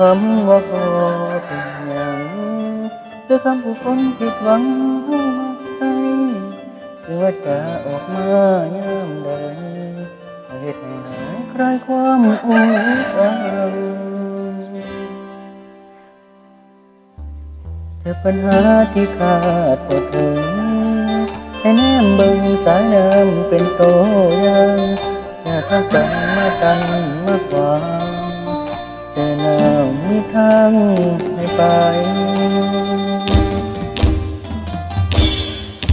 คำว่าพอเป็นอย่างคือคำผู้คนผิดหวังเฮามาใส่คือว่าจะออกมายามใดเหตุให้หายคลายความอุ่นอังเธอปัญหาที่ขาดพอถึงให้แนมเบิ่งสายน้ำเป็นโตยังอยากทักกันมากันมากกว่าแต่น้ำมี ทางให้ไป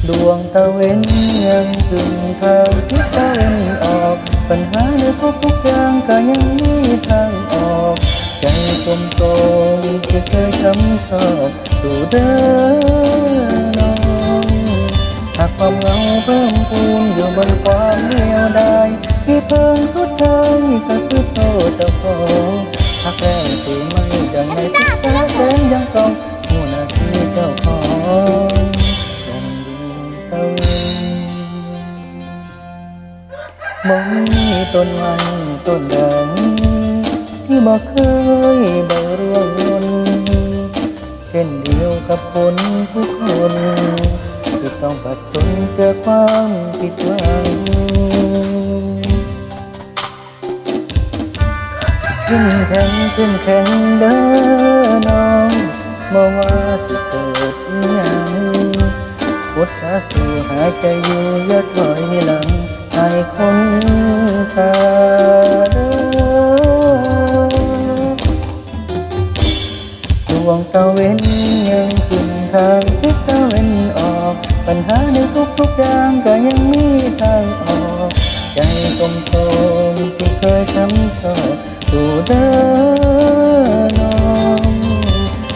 ดวงตะเวนยังถึงทางทิศตะเวนออก ปัญหาในทุกทุกอย่างก็ยังมีทางออกใจกลมโตมที่เคยช้ำชอบสู่เดินน้องหากความเหงาเพิ่มพูนอยู่บนความเดียวดายที่เพิ่งทุกใจก็ ดีเต้าบ่มีต้นไม้ต้นใดที่บ่เคยใบร่วงหล่นเช่นเดียวกับคนทุกคนที่ต้องผัดทนเจอความผิดหวังขึ้นแข็งขึ้นแข็งเด้อน้องบ่ว่าสิเกิดอิหยั งพุทธาสู่หายใจอยู่อย่าถอยหลังให้คนตาเด้อดวงตะเว้นยังขึ้นทางทิศตะเว้นออก ปัญหาในทุกทุกๆอย่างก็ยังมีทางออก ใจกลมโตมที่เคยช้ำชอบสู่เดินนอง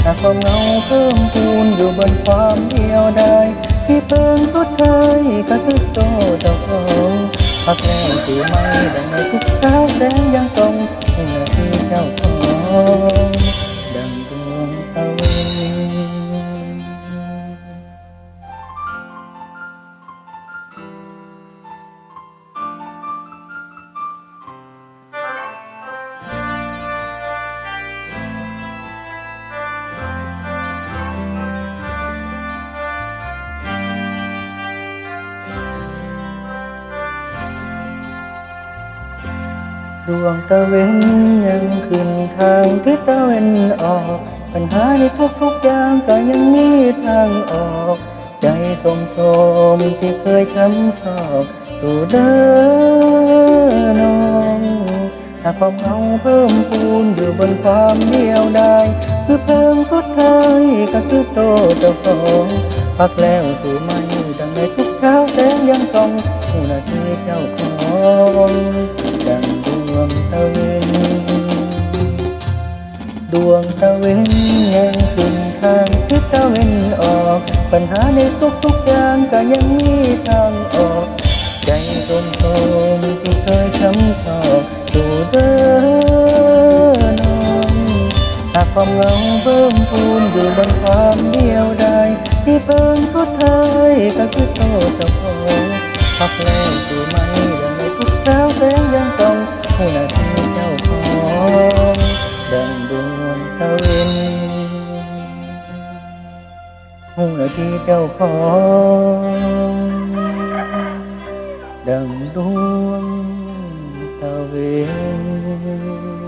หากความเหงาเพิ่มพูนอยู่บนความเดียวดาย ที่เพิ่งทุดเคยก็คือโตเจ้าของพักแล้วที่ไม่ดังในทุกเช้าแสงยัง ดวงตะเวนยังขึ้นทางทิศตะเวนออก ปัญหาในทุกทุกๆอย่างก็ยังมีทางออก ใจสมโสมที่เคยช้ำชอบสู่เดินนองหากความเหงาเพิ่มพูนอยู่บนความเดียวดายคือเพลิงสุดท้ายก็คือโตเจ้าของพักแล้วสู่ ปัญหาในทุกทุกๆอย่างก็ยังมีทางออก ใจตรงตรงที่เคยช้ำชอกสู่เดินนอนหากความเหงาเพิ่มพูนอยู่บนความเดียวดายที่เพิ่งสุดท้ายก็คือโตเจ้าของพักแล้วสู่มา ที่เจ้าของดังดวงตะเวน